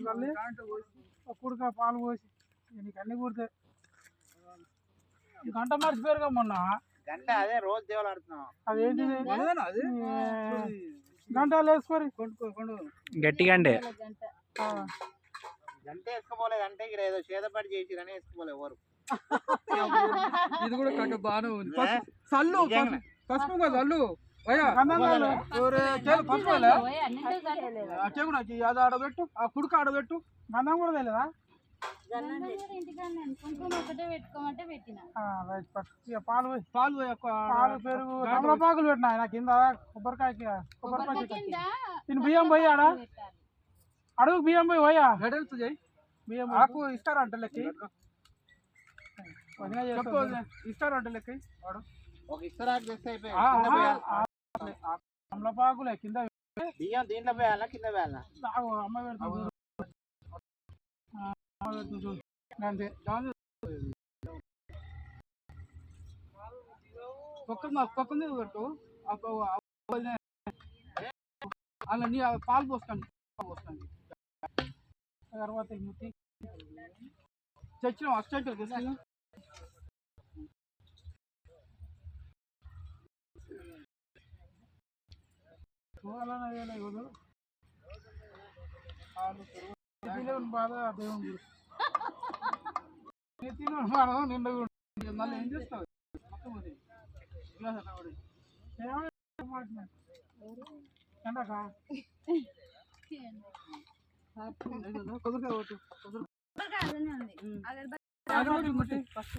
చల్లి ఒక కుడుక పాలు పోసి నీకు అన్ని కుడితే. ఈ గంట మర్చిపోయారుగా మొన్న? గంట అదే రోజు దేవులు ఆడుతున్నాం. అదేంటిది? అది? ఈ గంటలు వేసుకొని గట్టిగా అంటే ఆ, గంట వేసుకోపోలేదు అంటే ఇక్కడ ఏదో చేతపడి చేసిరని వేసుకోలేదు ఎవరు. ఇది కూడా కట్ట బాగానే ఉంది. పసుపు కదా చల్లు ఆడబెట్టు ఆ కుడుక ఆడబెట్టు గంధం కూడా తెలియదా కుంకుమ ఒకటే పెట్టుకోమంటే పెట్టిన. ఆ, రైట్ పట్టు ఇక పాలు పోయి పాలు పాలు పెరుగు తమలపాకులు పెట్టిన ఆయన కింద కొబ్బరికాయకి కొబ్బరికాయ కొబ్బరికాయ దీని బియ్యం పోయి ఆడ. అడుగు బియ్యం పోయి పోయా? గడెలుతు చేయి బియ్యం ఆకు ఇస్తారంట లెక్క. ఇస్తారంట లెక్క? వాడు. ఒక ఇస్తరాకు తెస్తే అయిపోయి ఆ, కింద కింద బియ్యం దీంట్లో పోయాలా కింద ఆగు, అమ్మ పెడుతుంది పక్కన పెట్టు అలా నీ పాలు పోసుకోండి పాలు పోసుకోండి తర్వాత చచ్చిన అస్టేట్ తీసుకుని బాధ దేవుని గుడి నెత్తిలో బాధ నిండా మళ్ళీ ఏం చేస్తావు. గ్లాస్ అట్లా పడేయ్. ఎండకా లేదు కదా, కొబ్బరికాయ కొట్టు. కొబ్బరికాయ. అదనే ఉంది అగరబత్తి ముట్టి ఫస్ట్.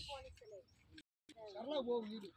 சரளா போகும் வீடு